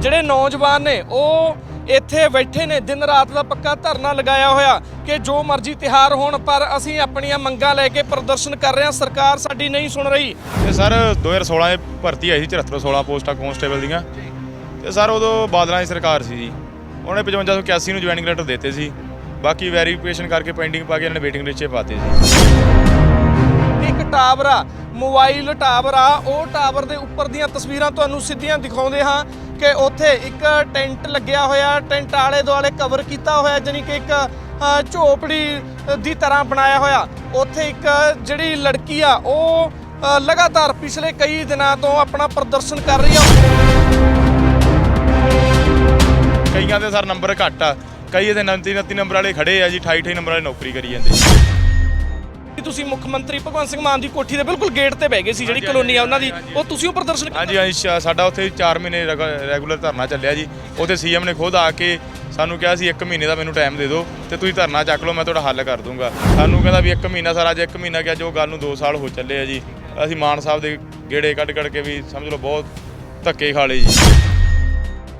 ਜਿਹੜੇ ਨੌਜਵਾਨ ਨੇ ਉਹ ਇੱਥੇ ਬੈਠੇ ਨੇ ਦਿਨ ਰਾਤ ਦਾ ਪੱਕਾ ਧਰਨਾ ਲਗਾਇਆ ਹੋਇਆ ਕਿ ਜੋ ਮਰਜ਼ੀ ਤਿਹਾਰ ਹੋਣ ਪਰ ਅਸੀਂ ਆਪਣੀਆਂ ਮੰਗਾਂ ਲੈ ਕੇ ਪ੍ਰਦਰਸ਼ਨ ਕਰ ਰਹੇ ਹਾਂ। ਸਰਕਾਰ ਸਾਡੀ ਨਹੀਂ ਸੁਣ ਰਹੀ। ਤੇ ਸਰ 2016 ਚ ਭਰਤੀ ਆਈ ਸੀ 7416 ਪੋਸਟਾਂ ਕਨਸਟੇਬਲ ਦੀਆਂ। ਤੇ ਸਰ ਉਦੋਂ ਬਾਦਲਾਂ ਦੀ ਸਰਕਾਰ ਸੀ ਜੀ। ਉਹਨੇ 5581 ਨੂੰ ਜੁਆਇਨਿੰਗ ਲੈਟਰ ਦਿੱਤੇ ਸੀ। ਬਾਕੀ ਵੈਰੀਫਿਕੇਸ਼ਨ ਕਰਕੇ ਪੈਂਡਿੰਗ ਪਾ ਕੇ ਇਹਨਾਂ ਨੇ ਵੇਟਿੰਗ ਲਿਸਟ 'ਚ ਪਾਤੇ ਸੀ। ਇੱਕ ਟਾਵਰ ਆ ਮੋਬਾਈਲ ਟਾਵਰ ਆ ਉਹ ਟਾਵਰ ਦੇ ਉੱਪਰ ਦੀਆਂ ਤਸਵੀਰਾਂ ਤੁਹਾਨੂੰ ਸਿੱਧੀਆਂ ਦਿਖਾਉਂਦੇ ਹਾਂ। ਕਿ ਉੱਥੇ ਇੱਕ ਟੈਂਟ ਲੱਗਿਆ ਹੋਇਆ, ਟੈਂਟ ਆਲੇ ਦੁਆਲੇ ਕਵਰ ਕੀਤਾ ਹੋਇਆ ਜਾਨੀ ਕਿ ਇੱਕ ਝੋਪੜੀ ਦੀ ਤਰ੍ਹਾਂ ਬਣਾਇਆ ਹੋਇਆ। ਉੱਥੇ ਇੱਕ ਜਿਹੜੀ ਲੜਕੀ ਆ, ਉਹ ਲਗਾਤਾਰ ਪਿਛਲੇ ਕਈ ਦਿਨਾਂ ਤੋਂ ਆਪਣਾ ਪ੍ਰਦਰਸ਼ਨ ਕਰ ਰਹੀ ਆ। ਕਈਆਂ ਦੇ ਸਰ ਨੰਬਰ ਘੱਟ ਆ। ਕਈ ਇਹਦੇ 29 29 ਨੰਬਰ ਵਾਲੇ ਖੜੇ ਆ ਜੀ 28 28 ਨੰਬਰ ਵਾਲੇ ਨੌਕਰੀ ਕਰੀ ਜਾਂਦੇ। ਕਿ ਤੁਸੀਂ ਮੁੱਖ ਮੰਤਰੀ ਭਗਵੰਤ ਸਿੰਘ ਮਾਨ ਦੀ ਕੋਠੀ ਦੇ ਬਿਲਕੁਲ ਗੇਟ ਤੇ ਬਹਿ ਗਏ ਸੀ ਜਿਹੜੀ ਕਲੋਨੀ ਆ ਉਹਨਾਂ ਦੀ ਉਹ ਤੁਸੀਂ ਉਹ ਪ੍ਰਦਰਸ਼ਨ ਕੀਤਾ? ਹਾਂਜੀ ਹਾਂਜੀ ਸ਼ਾ- ਸਾਡਾ ਉੱਥੇ 4 ਮਹੀਨੇ ਰੈਗੂਲਰ ਧਰਨਾ ਚੱਲਿਆ ਜੀ। ਉੱਥੇ ਸੀਐਮ ਨੇ ਖੁਦ ਆ ਕੇ ਸਾਨੂੰ ਕਿਹਾ ਸੀ 1 ਮਹੀਨੇ ਦਾ ਮੈਨੂੰ ਟਾਈਮ ਦੇ ਦਿਓ ਤੇ ਤੁਸੀਂ ਧਰਨਾ ਚੱਕ ਲਓ ਮੈਂ ਤੁਹਾਡਾ ਹੱਲ ਕਰ ਦੂੰਗਾ। ਸਾਨੂੰ ਕਹਿੰਦਾ ਵੀ 1 ਮਹੀਨਾ ਸਰ ਅੱਜ 1 ਮਹੀਨਾ ਗਿਆ ਜੋ ਗੱਲ ਨੂੰ 2 ਸਾਲ ਹੋ ਚੱਲੇ ਆ ਜੀ। ਅਸੀਂ ਮਾਨ ਸਾਹਿਬ ਦੇ ਗੇੜੇ ਕੱਢ ਕੱਢ ਕੇ ਵੀ ਸਮਝ ਲਓ ਬਹੁਤ ਧੱਕੇ ਖਾ ਲਏ ਜੀ।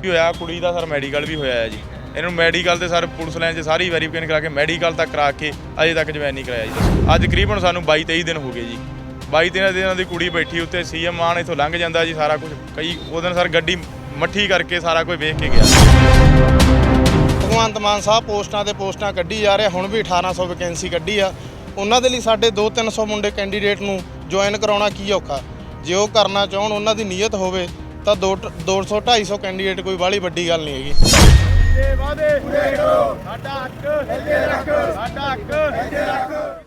ਵੀ ਹੋਇਆ ਕੁੜੀ ਦਾ ਸਰ ਮੈਡੀਕਲ ਵੀ ਹੋਇਆ ਹੈ ਜੀ। ਇਹਨੂੰ ਮੈਡੀਕਲ ਤੇ ਸਰ ਪੁਲਿਸ ਲਾਈਨ 'ਚ ਸਾਰੀ ਵੈਰੀਫਿਕੇਸ਼ਨ ਕਰਾ ਕੇ ਮੈਡੀਕਲ ਤੱਕ ਕਰਾ ਕੇ ਅਜੇ ਤੱਕ ਜੁਆਇਨ ਨਹੀਂ ਕਰਾਇਆ ਜੀ। ਅੱਜ ਤਕਰੀਬਨ ਸਾਨੂੰ 22 23 ਦਿਨ ਹੋ ਗਏ ਜੀ। 22 ਦਿਨਾਂ ਦਿਨਾਂ ਦੀ ਕੁੜੀ ਬੈਠੀ ਉੱਤੇ ਸੀਐਮ ਮਾਨ ਇੱਥੋਂ ਲੰਘ ਜਾਂਦਾ ਜੀ ਸਾਰਾ ਕੁਝ ਕਈ ਉਹ ਦਿਨ ਸਰ ਗੱਡੀ ਮੱਠੀ ਕਰਕੇ ਸਾਰਾ ਕੁਝ ਵੇਖ ਕੇ ਗਿਆ। ਭਗਵੰਤ ਮਾਨ ਸਾਹਿਬ ਪੋਸਟਾਂ ਤੇ ਪੋਸਟਾਂ ਕੱਢੀ ਜਾ ਰਹੇ ਹੁਣ ਵੀ 1800 ਵੈਕੈਂਸੀ ਕੱਢੀ ਆ। ਉਹਨਾਂ ਦੇ ਲਈ ਸਾਡੇ 2-300 ਮੁੰਡੇ ਕੈਂਡੀਡੇਟ ਨੂੰ ਜੁਆਇਨ ਕਰਾਉਣਾ ਕੀ ਔਖਾ? ਜੇ ਉਹ ਕਰਨਾ ਚਾਹਣ, ਉਹਨਾਂ ਦੀ ਨੀਅਤ ਹੋਵੇ, ਤਾਂ 200 250 ਕੈਂਡੀਡੇਟ ਕੋਈ ਬਾਹਲੀ ਵੱਡੀ ਗੱਲ ਨਹੀਂ ਹੈਗੀ।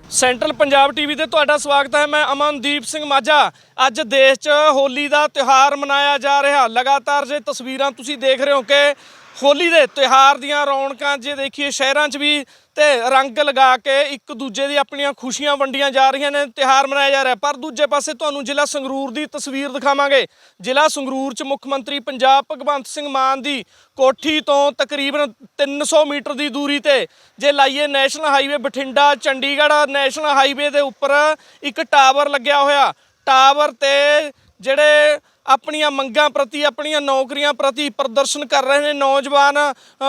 ਸੈਂਟਰਲ ਪੰਜਾਬ ਟੀਵੀ ਤੇ ਤੁਹਾਡਾ ਸਵਾਗਤ ਹੈ ਮੈਂ ਅਮਨਦੀਪ ਸਿੰਘ ਮਾਝਾ। ਅੱਜ ਦੇਸ਼ 'ਚ ਹੋਲੀ ਦਾ ਤਿਉਹਾਰ ਮਨਾਇਆ ਜਾ ਰਿਹਾ। ਲਗਾਤਾਰ ਜੇ ਤਸਵੀਰਾਂ ਤੁਸੀਂ ਦੇਖ ਰਹੇ ਹੋ ਕਿ ਹੋਲੀ ਦੇ ਤਿਉਹਾਰ ਦੀਆਂ ਰੌਣਕਾਂ ਜੇ ਦੇਖੀਏ ਸ਼ਹਿਰਾਂ 'ਚ ਵੀ ਤੇ ਰੰਗ ਲਗਾ ਕੇ ਇੱਕ ਦੂਜੇ ਦੀ ਆਪਣੀਆਂ ਖੁਸ਼ੀਆਂ ਵੰਡੀਆਂ ਜਾ ਰਹੀਆਂ ਨੇ, ਤਿਉਹਾਰ ਮਨਾਇਆ ਜਾ ਰਿਹਾ। ਪਰ ਦੂਜੇ ਪਾਸੇ ਤੁਹਾਨੂੰ ਜ਼ਿਲ੍ਹਾ ਸੰਗਰੂਰ ਦੀ ਤਸਵੀਰ ਦਿਖਾਵਾਂਗੇ। ਜ਼ਿਲ੍ਹਾ ਸੰਗਰੂਰ 'ਚ ਮੁੱਖ ਮੰਤਰੀ ਪੰਜਾਬ ਭਗਵੰਤ ਸਿੰਘ ਮਾਨ ਦੀ ਕੋਠੀ ਤੋਂ ਤਕਰੀਬਨ 300 ਮੀਟਰ ਦੀ ਦੂਰੀ ਤੇ ਜੇ ਲਾਈਏ national highway Bathinda, Chandigarh, national highway ਦੇ ਉੱਪਰ ਇੱਕ ਟਾਵਰ ਲੱਗਿਆ ਹੋਇਆ। ਟਾਵਰ ਤੇ ਜਿਹੜੇ ਆਪਣੀਆਂ ਮੰਗਾਂ ਪ੍ਰਤੀ, ਆਪਣੀਆਂ ਨੌਕਰੀਆਂ ਪ੍ਰਤੀ ਪ੍ਰਦਰਸ਼ਨ ਕਰ ਰਹੇ ਨੇ ਨੌਜਵਾਨ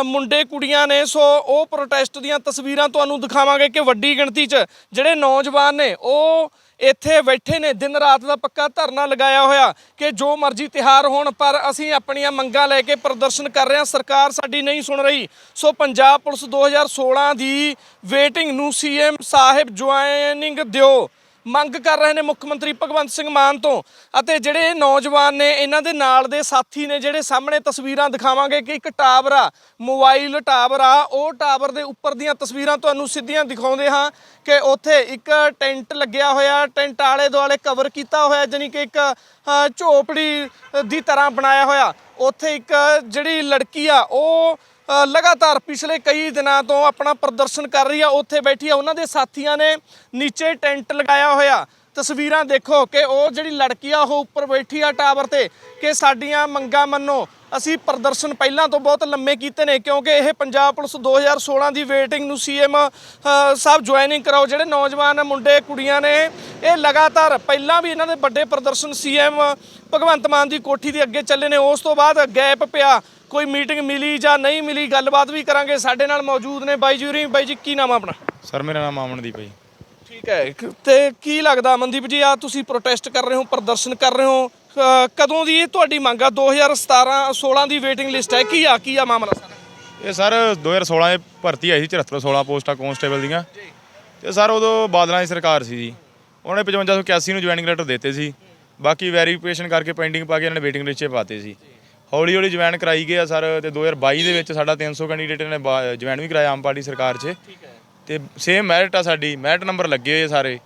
ਮੁੰਡੇ, ਕੁੜੀਆਂ ਨੇ। ਸੋ ਉਹ ਪ੍ਰੋਟੈਸਟ ਦੀਆਂ ਤਸਵੀਰਾਂ ਤੁਹਾਨੂੰ ਦਿਖਾਵਾਂਗੇ ਕਿ ਵੱਡੀ ਗਿਣਤੀ 'ਚ ਜਿਹੜੇ ਨੌਜਵਾਨ ਨੇ, ਉਹ ਇੱਥੇ ਬੈਠੇ ਨੇ, ਦਿਨ ਰਾਤ ਦਾ ਪੱਕਾ ਧਰਨਾ ਲਗਾਇਆ ਹੋਇਆ ਕਿ ਜੋ ਮਰਜ਼ੀ ਤਿਹਾਰ ਹੋਣ, ਪਰ ਅਸੀਂ ਆਪਣੀਆਂ ਮੰਗਾਂ ਲੈ ਕੇ ਪ੍ਰਦਰਸ਼ਨ ਕਰ ਰਹੇ ਹਾਂ। ਸਰਕਾਰ ਸਾਡੀ ਨਹੀਂ ਸੁਣ ਰਹੀ। ਸੋ ਪੰਜਾਬ ਪੁਲਿਸ 2016 ਦੀ ਵੇਟਿੰਗ ਨੂੰ ਸੀਐਮ ਸਾਹਿਬ ਜੁਆਇਨਿੰਗ ਦਿਓ। ਮੰਗ ਕਰ ਰਹੇ ਨੇ ਮੁੱਖ ਮੰਤਰੀ ਭਗਵੰਤ ਸਿੰਘ ਮਾਨ ਤੋਂ। ਅਤੇ ਜਿਹੜੇ ਨੌਜਵਾਨ ਨੇ, ਇਹਨਾਂ ਦੇ ਨਾਲ ਦੇ ਸਾਥੀ ਨੇ, ਜਿਹੜੇ ਸਾਹਮਣੇ ਤਸਵੀਰਾਂ ਦਿਖਾਵਾਂਗੇ ਕਿ ਇੱਕ ਟਾਵਰ ਆ, ਮੋਬਾਈਲ ਟਾਵਰ ਆ, ਉਹ ਟਾਵਰ ਦੇ ਉੱਪਰ ਦੀਆਂ ਤਸਵੀਰਾਂ ਤੁਹਾਨੂੰ ਸਿੱਧੀਆਂ ਦਿਖਾਉਂਦੇ ਹਾਂ ਕਿ ਉੱਥੇ ਇੱਕ ਟੈਂਟ ਲੱਗਿਆ ਹੋਇਆ, ਟੈਂਟ ਆਲੇ ਦੁਆਲੇ ਕਵਰ ਕੀਤਾ ਹੋਇਆ ਜਾਨੀ ਕਿ ਇੱਕ ਝੋਪੜੀ ਦੀ ਤਰ੍ਹਾਂ ਬਣਾਇਆ ਹੋਇਆ। ਉੱਥੇ ਇੱਕ ਜਿਹੜੀ ਲੜਕੀ ਆ, ਉਹ ਲਗਾਤਾਰ ਪਿਛਲੇ ਕਈ ਦਿਨਾਂ ਤੋਂ ਆਪਣਾ ਪ੍ਰਦਰਸ਼ਨ ਕਰ ਰਹੀ ਆ, ਉੱਥੇ ਬੈਠੀ ਆ ਉਹਨਾਂ ਦੇ ਸਾਥੀਆਂ ਨੇ ਨੀਚੇ ਟੈਂਟ ਲਗਾਇਆ ਹੋਇਆ। ਤਸਵੀਰਾਂ ਦੇਖੋ ਕਿ ਉਹ ਜਿਹੜੀ ਲੜਕੀ ਆ, ਉਹ ਉੱਪਰ ਬੈਠੀ ਆ ਟਾਵਰ ਤੇ ਕਿ ਸਾਡੀਆਂ ਮੰਗਾਂ ਮੰਨੋ। ਅਸੀਂ ਪ੍ਰਦਰਸ਼ਨ ਪਹਿਲਾਂ ਤੋਂ ਬਹੁਤ ਲੰਮੇ ਕੀਤੇ ਨੇ, ਕਿਉਂਕਿ ਇਹ ਪੰਜਾਬ ਪੁਲਿਸ 2016 ਦੀ ਵੇਟਿੰਗ ਨੂੰ ਸੀਐਮ ਸਾਹਿਬ ਜੁਆਇਨਿੰਗ ਕਰਾਓ। ਜਿਹੜੇ ਨੌਜਵਾਨ ਮੁੰਡੇ, ਕੁੜੀਆਂ ਨੇ, ਇਹ ਲਗਾਤਾਰ ਪਹਿਲਾਂ ਵੀ ਇਹਨਾਂ ਦੇ ਵੱਡੇ ਪ੍ਰਦਰਸ਼ਨ ਸੀਐਮ ਭਗਵੰਤ ਮਾਨ ਦੀ ਕੋਠੀ ਦੇ ਅੱਗੇ ਚੱਲੇ ਨੇ। ਉਸ ਤੋਂ ਬਾਅਦ ਗੈਪ ਪਿਆ। ਕੋਈ ਮੀਟਿੰਗ ਮਿਲੀ ਜਾਂ ਨਹੀਂ ਮਿਲੀ ਗੱਲਬਾਤ ਵੀ ਕਰਾਂਗੇ। ਸਾਡੇ ਨਾਲ ਮੌਜੂਦ ਨੇ ਬਾਈ ਜੂਰੀ ਬਾਈ ਜੀ ਕੀ ਨਾਮ ਆ ਆਪਣਾ? ਸਰ ਮੇਰਾ ਨਾਮ ਅਮਨਦੀਪ ਹੈ ਜੀ। ਠੀਕ ਹੈ। ਤੇ ਕੀ ਲੱਗਦਾ ਮਨਦੀਪ ਜੀ ਆ ਤੁਸੀਂ ਪ੍ਰੋਟੈਸਟ ਕਰ ਰਹੇ ਹੋ ਪ੍ਰਦਰਸ਼ਨ ਕਰ ਰਹੇ ਹੋ। ਅ, ਕਦੋਂ ਦੀ ਇਹ ਤੁਹਾਡੀ ਮੰਗ ਆ? 2017 16 ਦੀ ਵੇਟਿੰਗ ਲਿਸਟ ਹੈ। ਕੀ ਆ ਕੀ ਆ ਮਾਮਲਾ ਸਾਰਾ? ਇਹ ਸਰ 2016 ਚ ਭਰਤੀ ਆਈ ਸੀ 7416 ਪੋਸਟਾਂ ਕਨਸਟੇਬਲ ਦੀਆਂ। ਤੇ ਸਰ ਉਦੋਂ ਬਾਦਲਾਂ ਦੀ ਸਰਕਾਰ ਸੀ ਜੀ। ਉਹਨੇ 5581 ਨੂੰ ਜੁਆਇਨਿੰਗ ਲੈਟਰ ਦਿੱਤੇ ਸੀ। ਬਾਕੀ ਵੈਰੀਫਿਕੇਸ਼ਨ ਕਰਕੇ ਪੈਂਡਿੰਗ ਪਾ ਕੇ ਇਹਨਾਂ ਨੇ ਵੇਟਿੰਗ ਲਿਸਟ 'ਚ ਪਾਤੇ ਸੀ। ਹੌਲੀ ਹੌਲੀ ਜੁਆਇਨ ਕਰਾਈ ਗਏ ਆ ਸਰ ਤੇ 2022 ਦੇ ਵਿੱਚ ਸਾਡਾ 300 ਕੈਂਡੀਡੇਟ ਨੇ ਜੁਆਇਨ ਵੀ ਕਰਾਇਆ ਆਮ ਪਾਰਟੀ ਸਰਕਾਰ 'ਚ। ਤੇ ਸੇਮ ਮੈਰਿਟ ਆ ਸਾਡੀ ਮੈਰਿਟ ਨੰਬਰ ਲੱਗੇ ਹੋਏ ਆ ਸਾਰੇ।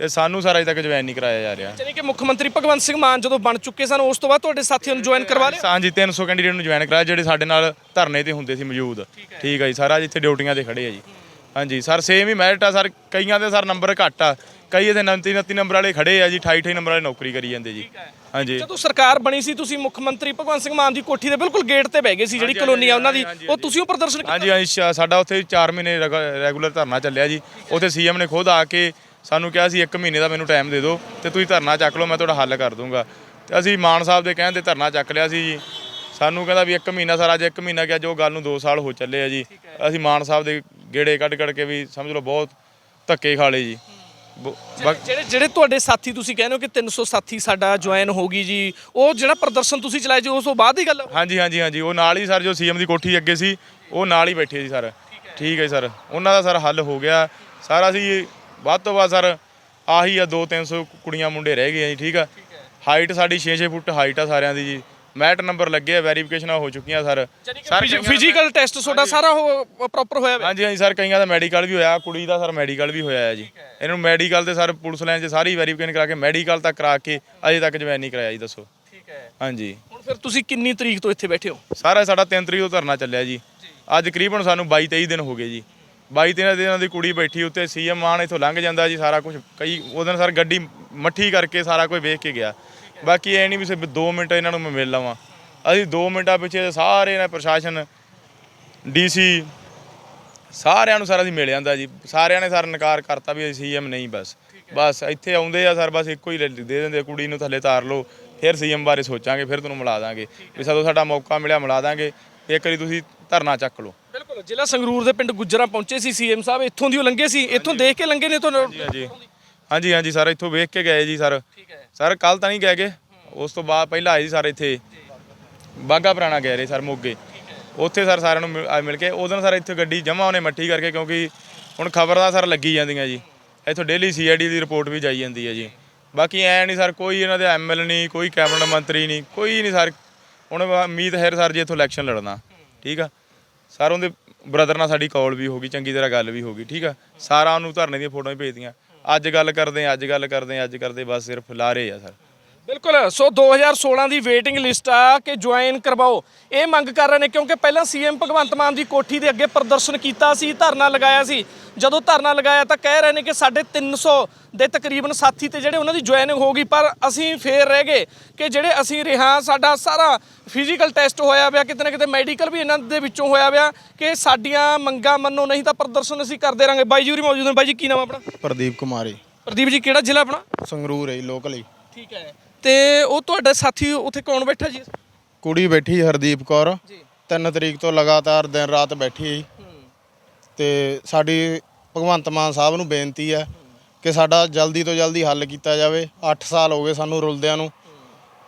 ਤੇ ਸਾਨੂੰ ਸਰ ਅਜੇ ਤੱਕ ਜੁਆਇਨ ਨਹੀਂ ਕਰਾਇਆ ਜਾ ਰਿਹਾ। ਯਾਨੀ ਕਿ ਮੁੱਖ ਮੰਤਰੀ ਭਗਵੰਤ ਸਿੰਘ ਮਾਨ ਜਦੋਂ ਬਣ ਚੁੱਕੇ ਸਨ ਉਸ ਤੋਂ ਬਾਅਦ ਤੁਹਾਡੇ ਸਾਥੀਆਂ ਨੂੰ ਜੁਆਇਨ ਕਰਵਾ ਲਿਆ? ਹਾਂਜੀ 300 ਕੈਂਡੀਡੇਟ ਨੂੰ ਜੁਆਇਨ ਕਰਾਇਆ ਜਿਹੜੇ ਸਾਡੇ ਨਾਲ ਧਰਨੇ ਤੇ ਹੁੰਦੇ ਸੀ ਮੌਜੂਦ। ਠੀਕ ਹੈ। ਜੀ ਸਾਰਾ ਜਿੱਥੇ ਡਿਊਟੀਆਂ ਤੇ ਖੜੇ ਆ ਜੀ। ਹਾਂਜੀ ਸਰ ਸੇਮ ਹੀ ਮੈਰਿਟ ਆ ਸਰ ਕਈਆਂ ਦੇ ਸਰ ਨੰਬਰ ਘੱਟ ਆ। ਕਈ ਇਹਦੇ 29 29 ਨੰਬਰ ਵਾਲੇ ਖੜੇ ਆ ਜੀ 28 28 ਨੰਬਰ ਵਾਲੇ ਨੌਕਰੀ ਕਰੀ ਜਾਂਦੇ ਜੀ। ਹਾਂਜੀ। ਜਦੋਂ ਸਰਕਾਰ ਬਣੀ ਸੀ ਤੁਸੀਂ ਮੁੱਖ ਮੰਤਰੀ ਭਗਵੰਤ ਸਿੰਘ ਮਾਨ ਦੀ ਕੋਠੀ ਦੇ ਬਿਲਕੁਲ ਗੇਟ ਤੇ ਬਹਿ ਗਏ ਸੀ ਜਿਹੜੀ ਕਲੋਨੀ ਆ ਉਹਨਾਂ ਦੀ। ਉਹ ਤੁਸੀਂ ਉਹ ਪ੍ਰਦਰਸ਼ਨ ਕੀਤਾ? ਹਾਂਜੀ ਹਾਂਜੀ ਸਾਡਾ ਉੱਥੇ 4 ਮਹੀਨੇ ਰੈਗੂਲਰ ਧਰਨਾ ਚੱਲਿਆ ਜੀ। ਉੱਥੇ ਸੀਐਮ ਨੇ ਖੁਦ ਆ ਕੇ ਸਾਨੂੰ ਕਿਹਾ ਸੀ 1 ਮਹੀਨੇ ਦਾ ਮੈਨੂੰ ਟਾਈਮ ਦੇ ਦਿਓ ਤੇ ਤੁਸੀਂ ਧਰਨਾ ਚੱਕ ਲਓ ਮੈਂ ਤੁਹਾਡਾ ਹੱਲ ਕਰ ਦੂੰਗਾ। ਤੇ ਅਸੀਂ ਮਾਨ ਸਾਹਿਬ ਦੇ ਕਹਿਣ ਤੇ ਧਰਨਾ ਚੱਕ ਲਿਆ ਸੀ ਜੀ। ਸਾਨੂੰ ਕਹਿੰਦਾ ਵੀ 1 ਮਹੀਨਾ ਸਰ ਅੱਜ 1 ਮਹੀਨਾ ਕਿਹਾ ਜੋ ਗੱਲ ਨੂੰ 2 ਸਾਲ ਹੋ ਚੱਲੇ ਆ ਜੀ। ਅਸੀਂ ਮਾਨ ਸਾਹਿਬ ਦੇ ਗੇੜੇ ਕੱਢ ਕੱਢ ਕੇ ਵੀ ਸਮਝ ਲਓ ਬਹੁਤ ਧੱਕੇ ਖਾ ਲਏ ਜੀ। ਬ- ਬਾਕੀ- ਜਿਹੜੇ ਜਿਹੜੇ ਤੁਹਾਡੇ ਸਾਥੀ ਤੁਸੀਂ ਕਹਿੰਦੇ ਹੋ ਕਿ 300 ਸਾਥੀ ਸਾਡਾ ਜੁਆਇਨ ਹੋ ਗਈ ਜੀ ਉਹ ਜਿਹੜਾ ਪ੍ਰਦਰਸ਼ਨ ਤੁਸੀਂ ਚਲਾਇਆ ਜੀ ਉਸ ਤੋਂ ਬਾਅਦ ਦੀ ਗੱਲ ਹੈ ਹਾਂਜੀ ਹਾਂਜੀ ਹਾਂਜੀ ਉਹ ਨਾਲ ਹੀ ਸਰ ਜੋ ਸੀਐਮ ਦੀ ਕੋਠੀ ਅੱਗੇ ਸੀ ਉਹ ਨਾਲ ਹੀ ਬੈਠੇ ਜੀ ਸਰ। ਠੀਕ ਹੈ। ਜੀ ਸਰ। ਉਹਨਾਂ ਦਾ ਸਰ ਹੱਲ ਹੋ ਗਿਆ। ਸਾਰਾ ਸੀ ਵੱਧ ਤੋਂ ਵੱਧ ਸਰ ਆਹੀ ਆ 2-300 ਕੁੜੀਆਂ ਮੁੰਡੇ ਰਹਿ ਗਏ ਆ ਜੀ ਠੀਕ ਆ। ਹਾਈਟ ਸਾਡੀ 6-6 ਫੁੱਟ ਹਾਈਟ ਆ ਸਾਰਿਆਂ ਦੀ ਜੀ। ਮੈਟ ਨੰਬਰ ਲੱਗੇ ਆ ਵੈਰੀਫਿਕੇਸ਼ਨਾਂ ਹੋ ਚੁੱਕੀਆਂ ਸਰ। ਸਰ ਫਿਜ਼ੀਕਲ ਟੈਸਟ ਤੁਹਾਡਾ ਸਾਰਾ ਉਹ ਪ੍ਰੋਪਰ ਹੋਇਆ ਹੋਇਆ। ਹਾਂਜੀ ਹਾਂਜੀ ਸਰ ਕਈਆਂ ਦਾ ਮੈਡੀਕਲ ਵੀ ਹੋਇਆ ਕੁੜੀ ਦਾ ਸਰ ਮੈਡੀਕਲ ਵੀ ਹੋਇਆ ਹੈ ਜੀ। ਇਹਨਾਂ ਨੂੰ ਮੈਡੀਕਲ ਤੇ ਸਰ ਪੁਲਿਸ ਲਾਈਨ 'ਚ ਸਾਰੀ ਵੈਰੀਫਿਕੇਸ਼ਨ ਕਰਾ ਕੇ ਮੈਡੀਕਲ ਤੱਕ ਕਰਾ ਕੇ ਅਜੇ ਤੱਕ ਜੁਆਇਨ ਨਹੀਂ ਕਰਾਇਆ ਜੀ ਦੱਸੋ। ਠੀਕ ਹੈ। ਹਾਂਜੀ। ਹੁਣ ਫਿਰ ਤੁਸੀਂ ਕਿੰਨੀ ਤਰੀਕ ਤੋਂ ਇੱਥੇ ਬੈਠੇ ਹੋ? ਸਾਰਾ ਸਾਡਾ 3 ਤਰੀਕ ਤੋਂ ਧਰਨਾ ਚੱਲਿਆ ਜੀ। ਅੱਜ ਤਕਰੀਬਨ ਸਾਨੂੰ 22 23 ਦਿਨ ਹੋ ਗਏ ਜੀ। 22 ਦਿਨਾਂ ਦਿਨਾਂ ਦੀ ਕੁੜੀ ਬੈਠੀ ਉੱਤੇ ਸੀਐਮ ਆਣ ਇੱਥੋਂ ਲੰਘ ਜਾਂਦਾ ਜੀ ਸਾਰਾ ਕੁਝ ਕਈ ਉਹ ਦਿਨ ਸਰ ਗੱਡੀ ਮੱਠੀ ਕਰਕੇ ਸਾਰਾ ਕੁਝ ਵੇਖ ਕੇ ਗਿਆ। ਬਾਕੀ ਇਹ ਨਹੀਂ ਵੀ ਸਿਰਫ 2 ਮਿੰਟ ਇਹਨਾਂ ਨੂੰ ਮੈਂ ਮਿਲ ਲਵਾਂ। ਅਸੀਂ 2 ਮਿੰਟਾਂ ਪਿੱਛੇ ਸਾਰੇ ਨੇ ਪ੍ਰਸ਼ਾਸਨ ਡੀਸੀ ਸਾਰਿਆਂ ਨੂੰ ਸਰ ਅਸੀਂ ਮਿਲ ਜਾਂਦਾ ਜੀ। ਸਾਰਿਆਂ ਨੇ ਸਰ ਇਨਕਾਰ ਕਰਤਾ ਵੀ ਸੀਐਮ ਨਹੀਂ ਬਸ। ਬਸ ਇੱਥੇ ਆਉਂਦੇ ਆ ਸਰ ਬਸ ਇੱਕੋ ਹੀ ਲੈ- ਦੇ ਦਿੰਦੇ ਕੁੜੀ ਨੂੰ ਥੱਲੇ ਤਾਰ ਲਓ ਫਿਰ ਸੀਐਮ ਬਾਰੇ ਸੋਚਾਂਗੇ ਫਿਰ ਤੁਹਾਨੂੰ ਮਿਲਾ ਦਾਂਗੇ। ਵੀ ਜਦੋਂ ਸਾਡਾ ਮੌਕਾ ਮਿਲਿਆ ਮਿਲਾ ਦਾਂਗੇ। ਇੱਕ ਵਾਰੀ ਤੁਸੀਂ ਧਰਨਾ ਚੱਕ ਲਓ। ਬਿਲਕੁਲ ਜ਼ਿਲ੍ਹਾ ਸੰਗਰੂਰ ਦੇ ਪਿੰਡ ਗੁੱਜਰਾਂ ਪਹੁੰਚੇ ਸੀ ਸੀਐਮ ਸਾਹਿਬ ਇੱਥੋਂ ਦੀ ਉਹ ਲੰਘੇ ਸੀ ਇੱਥੋਂ ਦੇਖ ਕੇ ਲੰਘੇ ਨੇ ਤੁਹਾਨੂੰ ਹਾਂਜੀ ਹਾਂਜੀ ਸਰ ਇੱਥੋਂ ਵੇਖ ਕੇ ਗਏ ਜੀ ਸਰ। ਠੀਕ ਹੈ। ਸਰ ਕੱਲ ਤਾਂ ਨਹੀਂ ਗਏ ਗੇ ਉਸ ਤੋਂ ਬਾਅਦ ਪਹਿਲਾਂ ਆਏ ਸੀ ਸਰ ਇੱਥੇ। ਬਾਗਾ ਪੁਰਾਣਾ ਗਏ ਰਹੇ ਸਰ ਮੋਗੇ। ਉੱਥੇ ਸਰ ਸਾਰਿਆਂ ਨੂੰ ਮਿਲ- ਆ ਮਿਲ ਕੇ ਉਦੋਂ ਸਰ ਇੱਥੇ ਗੱਡੀ ਜਮਾ ਉਹਨੇ ਮੱਠੀ ਕਰਕੇ ਕਿਉਂਕਿ ਹੁਣ ਖਬਰ ਦਾ ਸਰ ਲੱਗੀ ਜਾਂਦੀਆਂ ਜੀ। ਇੱਥੋਂ ਡੇਲੀ ਸੀਆਈਡੀ ਦੀ ਰਿਪੋਰਟ ਵੀ ਜਾਈ ਜਾਂਦੀ ਹੈ ਜੀ। ਬਾਕੀ ਐ ਨਹੀਂ ਸਰ ਕੋਈ ਇਹਨਾਂ ਦੇ ਐਮਐਲ ਨਹੀਂ ਕੋਈ ਕੈਬਨਿਟ ਮੰਤਰੀ ਨਹੀਂ ਕੋਈ ਨਹੀਂ ਸਰ। ਹੁਣ ਉਮੀਦ ਹੈ ਸਰ ਜੀ ਇੱਥੋਂ ਇਲੈਕਸ਼ਨ ਲੜਨਾ। ਠੀਕ ਆ? ਸਰ ਉਹਦੇ ਬ੍ਰਦਰ ਨਾਲ ਸਾਡੀ ਕਾਲ ਵੀ ਹੋ ਗਈ ਚੰਗੀ ਤਰ੍ਹਾਂ ਗੱਲ ਵੀ ਹੋ ਗਈ। ਠੀਕ ਆ? ਸਾਰਾ ਉਹਨੂੰ ਧਰਨੇ ਦੀਆਂ ਫੋਟੋਆਂ ਵੀ ਭੇਜਦੀਆਂ ਅੱਜ ਗੱਲ ਕਰਦੇ ਆ, ਅੱਜ ਗੱਲ ਕਰਦੇ ਆ, ਅੱਜ ਕਰਦੇ ਬਸ ਸਿਰਫ ਲਾਰੇ ਆ ਸਰ। ਬਿਲਕੁਲ ਸੋ 2016 ਦੀ ਵੇਟਿੰਗ ਲਿਸਟ ਆ ਕਿ ਜੁਆਇਨ ਕਰਵਾਓ। ਇਹ ਮੰਗ ਕਰ ਰਹੇ ਨੇ ਕਿਉਂਕਿ ਪਹਿਲਾਂ ਸੀਐਮ ਭਗਵੰਤ ਮਾਨ ਦੀ ਕੋਠੀ ਦੇ ਅੱਗੇ ਪ੍ਰਦਰਸ਼ਨ ਕੀਤਾ ਸੀ ਧਰਨਾ ਲਗਾਇਆ ਸੀ। ਜਦੋਂ ਧਰਨਾ ਲਗਾਇਆ ਤਾਂ ਕਹਿ ਰਹੇ ਨੇ ਕਿ ਸਾਡੇ 300 ਦੇ ਤਕਰੀਬਨ ਸਾਥੀ ਤੇ ਜਿਹੜੇ ਉਹਨਾਂ ਦੀ ਜੁਆਇਨਿੰਗ ਹੋ ਗਈ ਪਰ ਅਸੀਂ ਫੇਰ ਰਹਿ ਗਏ ਕਿ ਜਿਹੜੇ ਅਸੀਂ ਰਿਹਾ ਸਾਡਾ ਸਾਰਾ ਫਿਜ਼ੀਕਲ ਟੈਸਟ ਹੋਇਆ ਪਿਆ ਕਿਤੇ ਨਾ ਕਿਤੇ ਮੈਡੀਕਲ ਵੀ ਇਹਨਾਂ ਦੇ ਵਿੱਚੋਂ ਹੋਇਆ ਪਿਆ ਕਿ ਸਾਡੀਆਂ ਮੰਗਾਂ ਮੰਨੋ ਨਹੀਂ ਤਾਂ ਪ੍ਰਦਰਸ਼ਨ ਅਸੀਂ ਕਰਦੇ ਰਾਂਗੇ। ਬਾਈ ਜੀ ਉਰੀ ਮੌਜੂਦ ਨੇ। ਬਾਈ ਜੀ ਕੀ ਨਾਮ ਆਪਣਾ? ਪ੍ਰਦੀਪ ਕੁਮਾਰੀ। ਪ੍ਰਦੀਪ ਜੀ ਕਿਹੜਾ ਜ਼ਿਲ੍ਹਾ ਆਪਣਾ? ਸੰਗਰੂਰ ਹੈ ਲੋਕਲ ਹੀ। ਠੀਕ ਹੈ। ਤੇ ਉਹ ਤੁਹਾਡਾ ਸਾਥੀ ਉੱਥੇ ਕੌਣ ਬੈਠਾ ਜੀ? ਕੁੜੀ ਬੈਠੀ ਹਰਦੀਪ ਕੌਰ। ਜੀ। 3 ਤਰੀਕ ਤੋਂ ਲਗਾਤਾਰ ਦਿਨ ਰਾਤ ਬੈਠੀ ਹੈ। ਤੇ ਸਾਡੀ ਭਗਵੰਤ ਮਾਨ ਸਾਹਿਬ ਨੂੰ ਬੇਨਤੀ ਹੈ ਕਿ ਸਾਡਾ ਜਲਦੀ ਤੋਂ ਜਲਦੀ ਹੱਲ ਕੀਤਾ ਜਾਵੇ। 8 ਸਾਲ ਹੋ ਗਏ ਸਾਨੂੰ ਰੁਲਦਿਆਂ ਨੂੰ।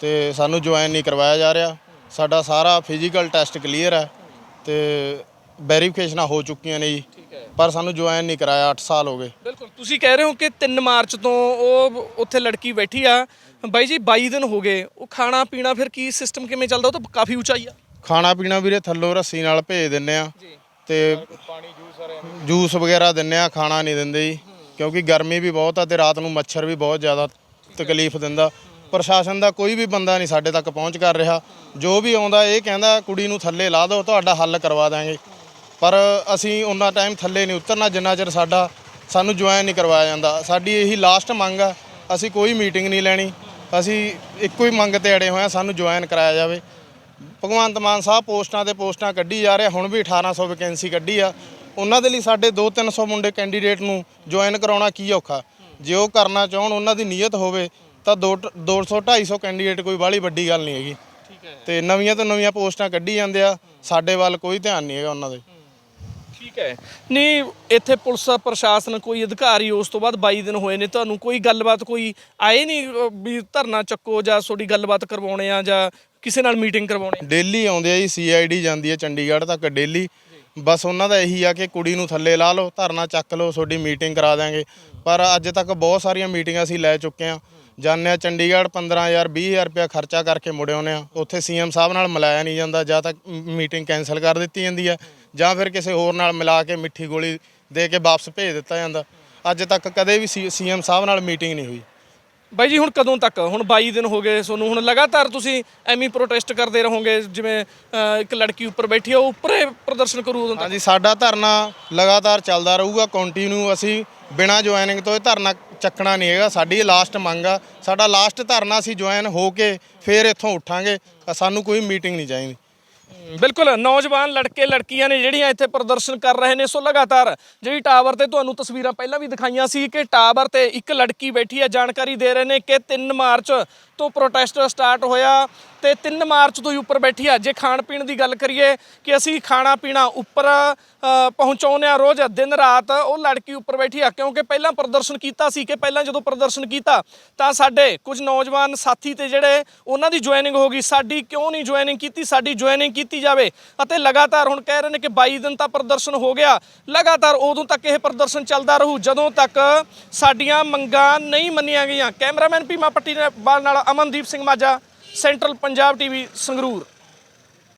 ਤੇ ਸਾਨੂੰ ਜੁਆਇਨ ਨਹੀਂ ਕਰਵਾਇਆ ਜਾ ਰਿਹਾ। ਸਾਡਾ ਸਾਰਾ ਫਿਜ਼ੀਕਲ ਟੈਸਟ ਕਲੀਅਰ ਹੈ। ਤੇ ਵੈਰੀਫਿਕੇਸ਼ਨਾਂ ਹੋ ਚੁੱਕੀਆਂ ਨੇ ਜੀ। ਪਰ ਸਾਨੂੰ ਜੁਆਇਨ ਨਹੀਂ ਕਰਾਇਆ 8 ਸਾਲ ਹੋ ਗਏ। ਬਿਲਕੁਲ। ਤੁਸੀਂ ਕਹਿ ਰਹੇ ਹੋ ਕਿ 3 ਮਾਰਚ ਤੋਂ ਉਹ ਉੱਥੇ ਲੜਕੀ ਬੈਠੀ ਆ। ਬਾਈ ਜੀ 22 ਦਿਨ ਹੋ ਗਏ। ਉਹ ਖਾਣਾ ਪੀਣਾ ਫਿਰ ਕੀ ਸਿਸਟਮ ਕਿਵੇਂ ਚੱਲਦਾ? ਉਹ ਤਾਂ ਕਾਫੀ ਉਚਾਈ ਆ। ਖਾਣਾ ਪੀਣਾ ਵੀਰੇ ਥੱਲੋਂ ਰੱਸੀ ਨਾਲ ਭੇਜ ਦਿੰਨੇ ਆ। ਜੀ। ਤੇ ਜੂਸ ਵਗੈਰਾ ਦਿੰਨੇ ਆ ਖਾਣਾ ਨਹੀਂ ਦਿੰਦੇ ਜੀ। ਕਿਉਂਕਿ ਗਰਮੀ ਵੀ ਬਹੁਤ ਆ ਤੇ ਰਾਤ ਨੂੰ ਮੱਛਰ ਵੀ ਬਹੁਤ ਜ਼ਿਆਦਾ ਤਕਲੀਫ ਦਿੰਦਾ। ਪ੍ਰਸ਼ਾਸਨ ਦਾ ਕੋਈ ਵੀ ਬੰਦਾ ਨਹੀਂ ਸਾਡੇ ਤੱਕ ਪਹੁੰਚ ਕਰ ਰਿਹਾ। ਜੋ ਵੀ ਆਉਂਦਾ ਇਹ ਕਹਿੰਦਾ ਕੁੜੀ ਨੂੰ ਥੱਲੇ ਲਾ ਦਿਓ ਤੁਹਾਡਾ ਹੱਲ ਕਰਵਾ ਦਾਂਗੇ ਪਰ ਅਸੀਂ ਉਹਨਾਂ ਟਾਈਮ ਥੱਲੇ ਨਹੀਂ ਉਤਰਨਾ ਜਿੰਨਾ ਚਿਰ ਸਾਡਾ ਸਾਨੂੰ ਜੁਆਇਨ ਨਹੀਂ ਕਰਵਾਇਆ ਜਾਂਦਾ। ਸਾਡੀ ਇਹੀ ਲਾਸਟ ਮੰਗ ਆ ਅਸੀਂ ਕੋਈ ਮੀਟਿੰਗ ਨਹੀਂ ਲੈਣੀ। ਅਸੀਂ ਇੱਕੋ ਹੀ ਮੰਗ ਤੇ ਅੜੇ ਹੋਏ ਆ ਸਾਨੂੰ ਜੁਆਇਨ ਕਰਾਇਆ ਜਾਵੇ। ਭਗਵੰਤ ਮਾਨ ਸਾਹਿਬ ਪੋਸਟਾਂ ਤੇ ਪੋਸਟਾਂ ਕੱਢੀ ਜਾ ਰਹੇ ਹੁਣ ਵੀ 1800 ਵੈਕੈਂਸੀ ਕੱਢੀ ਆ। ਉਹਨਾਂ ਦੇ ਲਈ ਸਾਡੇ 2-300 ਮੁੰਡੇ ਕੈਂਡੀਡੇਟ ਨੂੰ ਜੁਆਇਨ ਕਰਾਉਣਾ ਕੀ ਔਖਾ? ਜੇ ਉਹ ਕਰਨਾ ਚਾਹਣ ਉਹਨਾਂ ਦੀ ਨੀਅਤ ਹੋਵੇ ਤਾਂ 200 250 ਕੈਂਡੀਡੇਟ ਕੋਈ ਬਾਹਲੀ ਵੱਡੀ ਗੱਲ ਨਹੀਂ ਹੈਗੀ। ਤੇ ਨਵੀਆਂ ਤੋਂ ਨਵੀਆਂ ਪੋਸਟਾਂ ਕੱਢੀ ਜਾਂਦੇ ਆ ਸਾਡੇ ਵੱਲ ਕੋਈ ਧਿਆਨ ਨਹੀਂ ਹੈਗਾ ਉਹਨਾਂ ਦੇ। ਠੀਕ ਹੈ। ਨਹੀਂ ਇੱਥੇ ਪੁਲਿਸ ਪ੍ਰਸ਼ਾਸਨ ਕੋਈ ਅਧਿਕਾਰੀ ਉਸ ਤੋਂ ਬਾਅਦ 22 ਦਿਨ ਹੋਏ ਨੇ। ਤੁਹਾਨੂੰ ਕੋਈ ਗੱਲਬਾਤ ਕੋਈ ਆਏ ਨਹੀਂ ਅਹ, ਵੀ ਧਰਨਾ ਚੱਕੋ ਜਾਂ ਤੁਹਾਡੀ ਗੱਲਬਾਤ ਕਰਵਾਉਣੇ ਆ ਜਾਂ ਕਿਸੇ ਨਾਲ ਮੀਟਿੰਗ ਕਰਵਾਉਣੇ ਡੇਲੀ ਆਉਂਦੇ ਆ ਜੀ ਸੀਆਈਡੀ ਜਾਂਦੀ ਹੈ ਚੰਡੀਗੜ੍ਹ ਤੱਕ ਡੇਲੀ। ਬਸ ਉਹਨਾਂ ਦਾ ਇਹੀ ਆ ਕਿ ਕੁੜੀ ਨੂੰ ਥੱਲੇ ਲਾ ਲਓ ਧਰਨਾ ਚੱਕ ਲਓ ਤੁਹਾਡੀ ਮੀਟਿੰਗ ਕਰਾ ਦਾਂਗੇ ਪਰ ਅੱਜ ਤੱਕ ਬਹੁਤ ਸਾਰੀਆਂ ਮੀਟਿੰਗਾਂ ਅਸੀਂ ਲੈ ਚੁੱਕੇ ਆ। ਜਾਂਦੇ ਹਾਂ ਚੰਡੀਗੜ੍ਹ 15000 20000 ਰੁਪਇਆ ਖਰਚਾ ਕਰਕੇ ਮੁੜ ਆਉਂਦੇ ਆ। ਉੱਥੇ ਸੀਐਮ ਸਾਹਿਬ ਨਾਲ ਮਿਲਾਇਆ ਨਹੀਂ ਜਾਂਦਾ ਜਾਂ ਤਾਂ ਮੀਟਿੰਗ ਕੈਨਸਲ ਕਰ ਦਿੱਤੀ ਜਾਂਦੀ ਹੈ ਜਾਂ ਫਿਰ ਕਿਸੇ ਹੋਰ ਨਾਲ ਮਿਲਾ ਕੇ ਮਿੱਠੀ ਗੋਲੀ ਦੇ ਕੇ ਵਾਪਸ ਭੇਜ ਦਿੱਤਾ ਜਾਂਦਾ। ਅੱਜ ਤੱਕ ਕਦੇ ਵੀ ਸੀਐਮ ਸਾਹਿਬ ਨਾਲ ਮੀਟਿੰਗ ਨਹੀਂ ਹੋਈ। ਬਾਈ ਜੀ ਹੁਣ ਕਦੋਂ ਤੱਕ? ਹੁਣ 22 ਦਿਨ ਹੋ ਗਏ ਤੁਹਾਨੂੰ ਹੁਣ ਲਗਾਤਾਰ ਤੁਸੀਂ ਐਵੇਂ ਪ੍ਰੋਟੈਸਟ ਕਰਦੇ ਰਹੋਗੇ ਜਿਵੇਂ ਇੱਕ ਲੜਕੀ ਉੱਪਰ ਬੈਠੀ ਆ ਉਹ ਉੱਪਰੇ ਪ੍ਰਦਰਸ਼ਨ ਕਰੂ ਉਦੋਂ ਤੱਕ? ਹਾਂਜੀ ਸਾਡਾ ਧਰਨਾ ਲਗਾਤਾਰ ਚੱਲਦਾ ਰਹੂਗਾ ਕੰਟੀਨਿਊ ਅਸੀਂ ਬਿਨਾਂ ਜੁਆਇਨਿੰਗ ਤੋਂ ਇਹ ਧਰਨਾ ਚੱਕਣਾ ਨਹੀਂ ਹੈਗਾ। ਸਾਡੀ ਲਾਸਟ ਮੰਗ ਆ। ਸਾਡਾ ਲਾਸਟ ਧਰਨਾ ਅਸੀਂ ਜੁਆਇਨ ਹੋ ਕੇ ਫਿਰ ਇੱਥੋਂ ਉੱਠਾਂਗੇ। ਸਾਨੂੰ ਕੋਈ ਮੀਟਿੰਗ ਨਹੀਂ ਚਾਹੀਦੀ। ਬਿਲਕੁਲ, ਨੌਜਵਾਨ ਲੜਕੇ, ਲੜਕੀਆਂ ਨੇ ਜਿਹੜੀਆਂ ਇੱਥੇ ਪ੍ਰਦਰਸ਼ਨ ਕਰ ਰਹੇ ਨੇ, ਸੋ ਲਗਾਤਾਰ ਜਿਹੜੀ ਟਾਵਰ ਤੇ ਤੁਹਾਨੂੰ ਤਸਵੀਰਾਂ ਪਹਿਲਾਂ ਵੀ ਦਿਖਾਈਆਂ ਸੀ ਕਿ ਟਾਵਰ ਤੇ ਇੱਕ ਲੜਕੀ ਬੈਠੀ ਹੈ, ਜਾਣਕਾਰੀ ਦੇ ਰਹੇ ਨੇ ਕਿ 3 ਮਾਰਚ ਤੋਂ ਪ੍ਰੋਟੈਸਟ ਸਟਾਰਟ ਹੋਇਆ ਤੇ 3 ਮਾਰਚ ਤੋਂ ਹੀ ਉੱਪਰ ਬੈਠੀ ਆ ਜੇ ਖਾਣ ਪੀਣ ਦੀ ਗੱਲ ਕਰੀਏ ਕਿ ਅਸੀਂ ਖਾਣਾ ਪੀਣਾ ਉੱਪਰ ਪਹੁੰਚਾਉਂਦੇ ਆ ਰੋਜ਼, ਦਿਨ ਰਾਤ, ਉਹ ਲੜਕੀ ਉੱਪਰ ਬੈਠੀ ਆ ਕਿਉਂਕਿ ਪਹਿਲਾਂ ਪ੍ਰਦਰਸ਼ਨ ਕੀਤਾ ਸੀ ਕਿ ਪਹਿਲਾਂ ਜਦੋਂ ਪ੍ਰਦਰਸ਼ਨ ਕੀਤਾ, ਤਾਂ ਸਾਡੇ ਕੁਝ ਨੌਜਵਾਨ ਸਾਥੀ ਤੇ ਜਿਹੜੇ ਉਹਨਾਂ ਦੀ ਜੁਆਇਨਿੰਗ ਹੋ ਗਈ, ਸਾਡੀ ਕਿਉਂ ਨਹੀਂ ਜੁਆਇਨਿੰਗ ਕੀਤੀ, ਸਾਡੀ ਜੁਆਇਨਿੰਗ ਕੀਤੀ ਜਾਵੇ ਅਤੇ ਲਗਾਤਾਰ ਹੁਣ ਕਹਿ ਰਹੇ ਨੇ ਕਿ 22 ਦਿਨ ਤਾਂ ਪ੍ਰਦਰਸ਼ਨ ਹੋ ਗਿਆ। ਲਗਾਤਾਰ ਉਦੋਂ ਤੱਕ ਇਹ ਪ੍ਰਦਰਸ਼ਨ ਚੱਲਦਾ ਰਹੂ, ਜਦੋਂ ਤੱਕ ਸਾਡੀਆਂ ਮੰਗਾਂ ਨਹੀਂ ਮੰਨੀਆਂ ਗਈਆਂ। ਕੈਮਰਾਮੈਨ ਪੀਮਾ ਪੱਟੀ ਨਾਲ ਅਮਨਦੀਪ ਸਿੰਘ ਮਾਝਾ, ਸੈਂਟਰਲ ਪੰਜਾਬ ਟੀਵੀ ਸੰਗਰੂਰ।